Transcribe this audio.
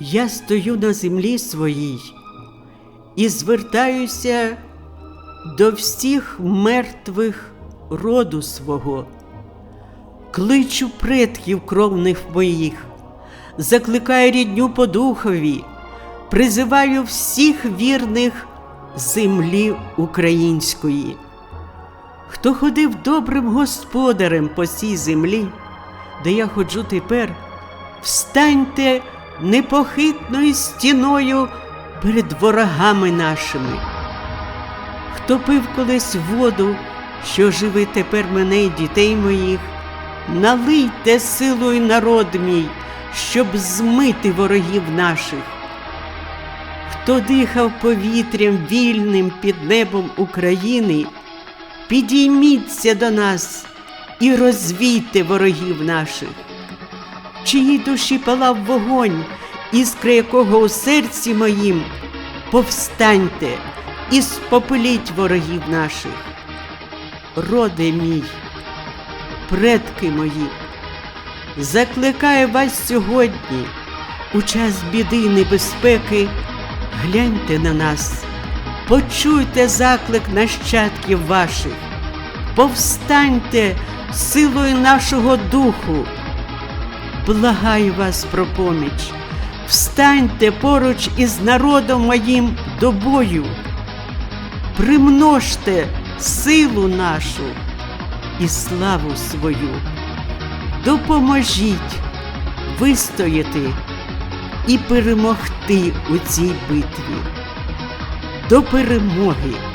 Я стою на землі своїй і звертаюся до всіх мертвих роду свого, кличу предків кровних моїх, закликаю рідню по духові, призиваю всіх вірних землі української. Хто ходив добрим господарем по цій землі, де я ходжу тепер, встаньте непохитною стіною перед ворогами нашими. Хто пив колись воду, що живе тепер мене і дітей моїх, налийте силою народ мій, щоб змити ворогів наших. Хто дихав повітрям вільним під небом України, підійміться до нас і розвійте ворогів наших. Чиїй душі палав вогонь, іскри якого у серці моїм, повстаньте і спопеліть ворогів наших. Роде мій, предки мої, закликаю вас сьогодні, у час біди і небезпеки, гляньте на нас, почуйте заклик нащадків ваших, повстаньте силою нашого духу. Благаю вас про поміч, встаньте поруч із народом моїм до бою, примножте силу нашу і славу свою, допоможіть вистояти і перемогти у цій битві. До перемоги!